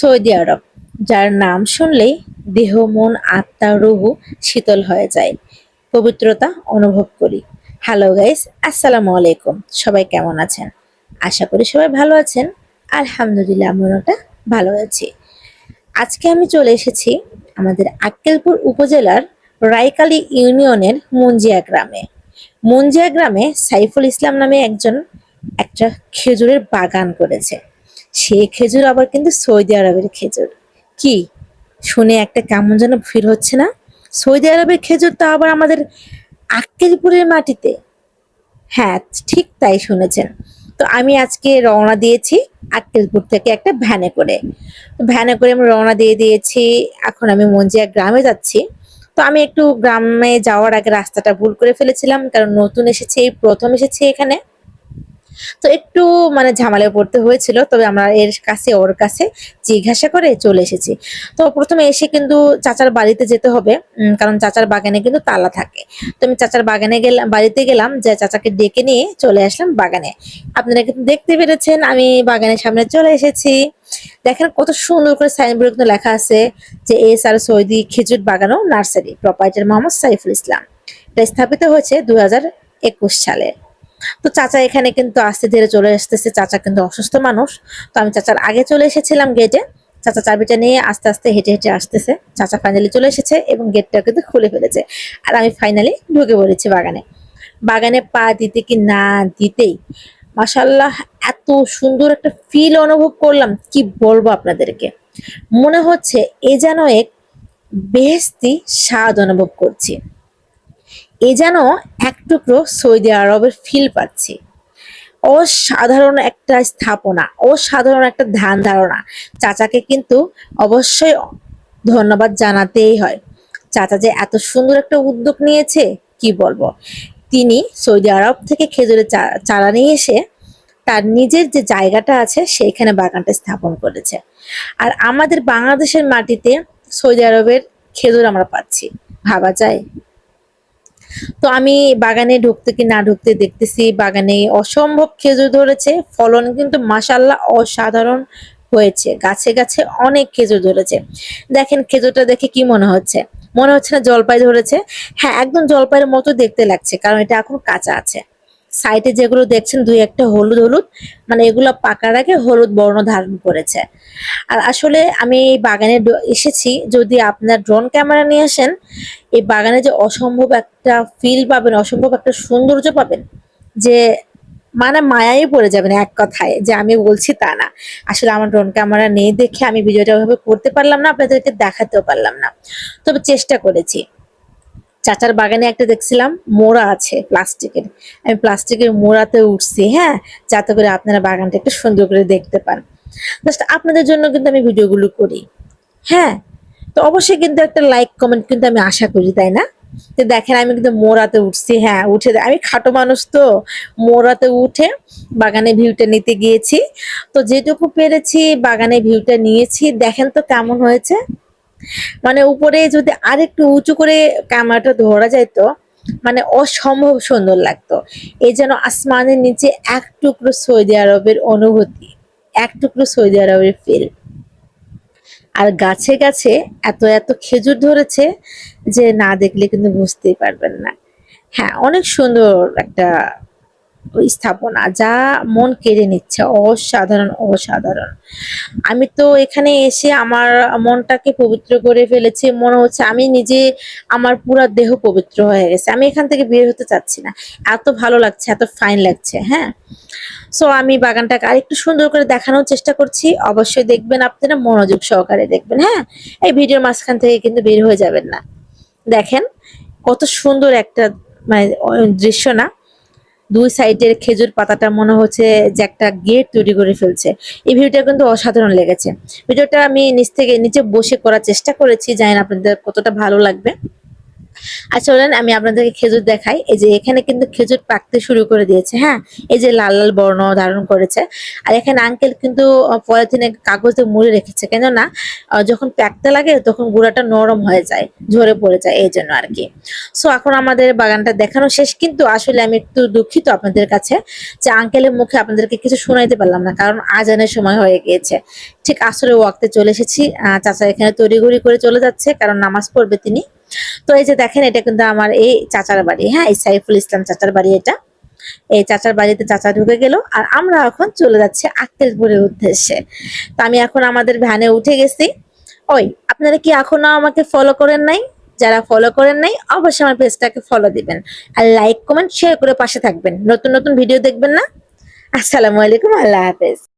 Saudi আরব, যার নাম শুনলেই দেহ, মন, আত্মা, রুহু শীতল হয়ে যায়। পবিত্রতা অনুভব করি। হ্যালো গাইস, আসসালামু আলাইকুম। সবাই কেমন আছেন? আশা করি সবাই ভালো আছেন। আলহামদুলিল্লাহ আমরাটা ভালো আছি। আজকে আমি চলে এসেছি আমাদের আক্কেলপুর উপজেলার রাইকালি ইউনিয়নের মুঞ্জিয়া গ্রামে। মুঞ্জিয়া গ্রামে সাইফুল ইসলাম নামে একজন একটা খেজুরের বাগান করেছে। সেই খেজুর আবার কিন্তু সৌদি আরবের খেজুর। কি? শুনে একটা কেমন যেন ফিল হচ্ছে না? সৌদি আরবের খেজুর তো আবার আমাদের আক্কেলপুরের মাটিতে। হ্যাঁ ঠিক তাই শুনেছেন। তো আমি আজকে রওনা দিয়েছি আক্কেলপুর থেকে একটা ভ্যানে করে। ভ্যানে করে আমি রওনা দিয়ে দিয়েছি। এখন আমি মঞ্জিয়া গ্রামে যাচ্ছি। তো আমি একটু গ্রামে যাওয়ার আগে রাস্তাটা ভুল করে ফেলেছিলাম, কারণ নতুন এসেছি, এই প্রথম এসেছি এখানে। তো একটু মানে ঝামেলায় পড়তে হয়েছিল, তবে আমরা এর কাছে, ওর কাছে জিজ্ঞাসা করে চলে এসেছি। তো প্রথমে এসে কিন্তু চাচার বাড়িতে যেতে হবে কারণ চাচার বাগানে কিন্তু তালা থাকে। তো আমি চাচার বাগানে গেলাম বাড়িতে গেলাম, যে চাচাকে ডেকে নিয়ে চলে আসলাম বাগানে। আপনারা কিন্তু দেখতে পেরেছেন, আমি বাগানের সামনে চলে এসেছি। দেখেন কত সুন্দর করে সাইনবোর্ডে কিন্তু লেখা আছে যে এস আর সৌদি খেজুর বাগানো নার্সারি প্রপাইটার মোহাম্মদ সাইফুল ইসলাম। এটা স্থাপিত হয়েছে একুশ সালে। তো চাচা এখানে কিন্তু আস্তে ধীরে চলে আসতেছে। চাচা কিন্তু অসুস্থ মানুষ। তো আমি চাচার আগে চলে এসেছিলাম গেটে চাচা চাবিটা নিয়ে আস্তে আস্তে হেঁটে হেঁটে আসতেছে। চাচা ফাইনালি চলে এসেছে এবং গেটটা কিন্তু খুলে ফেলেছে। আর আমি ফাইনালি ঢুকে পড়েছি বাগানে। বাগানে পা দিতে কি না দিতেই মাসাল্লাহ এত সুন্দর একটা ফিল অনুভব করলাম। কি বলব আপনাদেরকে? মনে হচ্ছে এ যেন এক বেহেস্তি স্বাদ অনুভব করছি। এ যেন এক টুকরো সৌদি আরবের ফিল পাচ্ছি। অসাধারণ একটা স্থাপনা, অসাধারণ একটা ধ্যান ধারণা। চাচাকে কিন্তু অবশ্যই ধন্যবাদ জানাতেই হয়। চাচা যে এত সুন্দর একটা উদ্যোগ নিয়েছে, কি বলব? তিনি সৌদি আরব থেকে খেজুরের চা- চারা নিয়ে এসে তার নিজের যে জায়গাটা আছে, সেইখানে বাগানটা স্থাপন করেছে। আর আমাদের বাংলাদেশের মাটিতে সৌদি আরবের খেজুর আমরা পাচ্ছি। ভাবা যায়? তো আমি বাগানে ঢুকতে কি না ঢুকতে দেখতেছি, বাগানে অসম্ভব খেজুর ধরেছে, ফলন কিন্তু মাসাল্লাহ অসাধারণ হয়েছে, গাছে গাছে অনেক খেজুর ধরেছে। দেখেন খেজুরটা দেখে কি মনে হচ্ছে? মনে হচ্ছে না জলপাই ধরেছে? হ্যাঁ একদম জলপাইয়ের মতো দেখতে লাগছে, কারণ এটা এখন কাঁচা আছে। সাইডে যেগুলো দেখছেন, দুই একটা হলুদ হলুদ মানে এগুলো পাকার আগে হলুদ বর্ণ ধারণ করেছে। আর আসলে আমি এই বাগানে এসেছি, যদি আপনার ড্রোন ক্যামেরা নিয়ে আসেন, এই বাগানে যে অসম্ভব একটা ফিল পাবেন, অসম্ভব একটা সৌন্দর্য পাবেন, যে মানে মায়াই পড়ে যাবেন এক কথায়, যে আমি বলছি তা না। আসলে আমার ড্রোন ক্যামেরা নেই দেখে আমি ভিডিওটা ওইভাবে করতে পারলাম না, আপনাদেরকে দেখাতেও পারলাম না। তবে চেষ্টা করেছি। চাচার বাগানে একটা দেখছিলাম, মোড়া আছে প্লাস্টিকের। আমি প্লাস্টিকের মোড়াতে উঠছি হ্যাঁ? যাতে করে আপনারা বাগানটা একটু সুন্দর করে দেখতে পান। জাস্ট আপনাদের জন্য কিন্তু আমি ভিডিওগুলো করি হ্যাঁ? তো অবশ্যই কিন্তু একটা লাইক কমেন্ট কিন্তু আমি আশা করি, তাই না? তো দেখেন আমি কিন্তু মোড়াতে উঠছি হ্যাঁ উঠে আমি খাটো মানুষ তো, মোড়াতে উঠে বাগানে ভিউটা নিতে গিয়েছি। তো যেটুকু পেরেছি, বাগানে ভিউটা নিয়েছি। দেখেন তো কেমন হয়েছে। মানে উপরে যদি আরেকটু উঁচু করে ক্যামেরাটা ধরা যেত মানে অসম্ভব সুন্দর লাগতো। এই যেন আসমানের নিচে এক টুকরো সৌদি আরবের অনুভূতি, এক টুকরো সৌদি আরবের ফিল আর গাছে গাছে এত এত খেজুর ধরেছে যে না দেখলে কিন্তু বুঝতেই পারবেন না। হ্যাঁ অনেক সুন্দর একটা স্থাপনা যা মন কেড়ে নিচ্ছে, অসাধারণ অসাধারণ। আমি তো এখানে এসে আমার মনটাকে পবিত্র করে ফেলেছি, মনে হচ্ছে আমি নিজে আমার পুরো দেহ পবিত্র হয়ে গেছে। আমি এখান থেকে বের হতে চাচ্ছি না। এত ভালো লাগছে, এত ফাইন লাগছে হ্যাঁ? সো আমি বাগানটাকে আরেকটু সুন্দর করে দেখানোর চেষ্টা করছি। অবশ্যই দেখবেন আপনারা, মনোযোগ সহকারে দেখবেন হ্যাঁ? এই ভিডিওর মাঝখান থেকে কিন্তু বের হয়ে যাবেন না। দেখেন, কত সুন্দর একটা মানে দৃশ্য না? দুই সাইডের খেজুর পাতাটা মনে হচ্ছে যে একটা গেট তৈরি করে ফেলছে। এই ভিডিওটা কিন্তু অসাধারণ লেগেছে। ভিডিওটা আমি নিচ থেকে নিচে বসে করার চেষ্টা করেছি জানেন আপনাদের কতটা ভালো লাগবে। আচ্ছা বলেন আমি আপনাদেরকে খেজুর দেখাই। এই যে এখানে কিন্তু খেজুর পাকতে শুরু করে দিয়েছে হ্যাঁ? এই যে লাল লাল বর্ণ ধারণ করেছে। আর এখানে আঙ্কেল কিন্তু পলিথিনে কাগজে মুড়ে রেখেছে, কেননা যখন প্যাকতে লাগে, তখন গুঁড়াটা নরম হয়ে যায়, ঝরে পড়ে যায়, এই জন্য আর কি। সো এখন আমাদের বাগানটা দেখানো শেষ, কিন্তু আসলে আমি একটু দুঃখিত আপনাদের কাছে যে আঙ্কেলের মুখে আপনাদেরকে কিছু শোনাইতে পারলাম না, কারণ আজানের সময় হয়ে গিয়েছে। ঠিক আসরে ওয়াক্তে চলে এসেছি চাচা এখানে তড়িঘড়ি করে চলে যাচ্ছে, কারণ নামাজ পড়বে তিনি। তো এই যে দেখেন, এটা কিন্তু আমার এই চাচার বাড়ি। হ্যাঁ এই সাইফুল ইসলাম চাচার বাড়ি এটা। এই চাচার বাড়িতে চাচা ঢুকে গেল আর আমরা এখন চলে যাচ্ছি আক্কেলপুরের উদ্দেশ্যে। তো আমি এখন আমাদের ভ্যানে উঠে গেছি। ওই, আপনারা কি এখনও আমাকে ফলো করেন নাই? যারা ফলো করেন নাই, অবশ্যই আমার পেজটাকে ফলো দিবেন। আর লাইক কমেন্ট শেয়ার করে পাশে থাকবেন। নতুন নতুন ভিডিও দেখবেন না? আসসালামু আলাইকুম, আল্লাহ হাফেজ।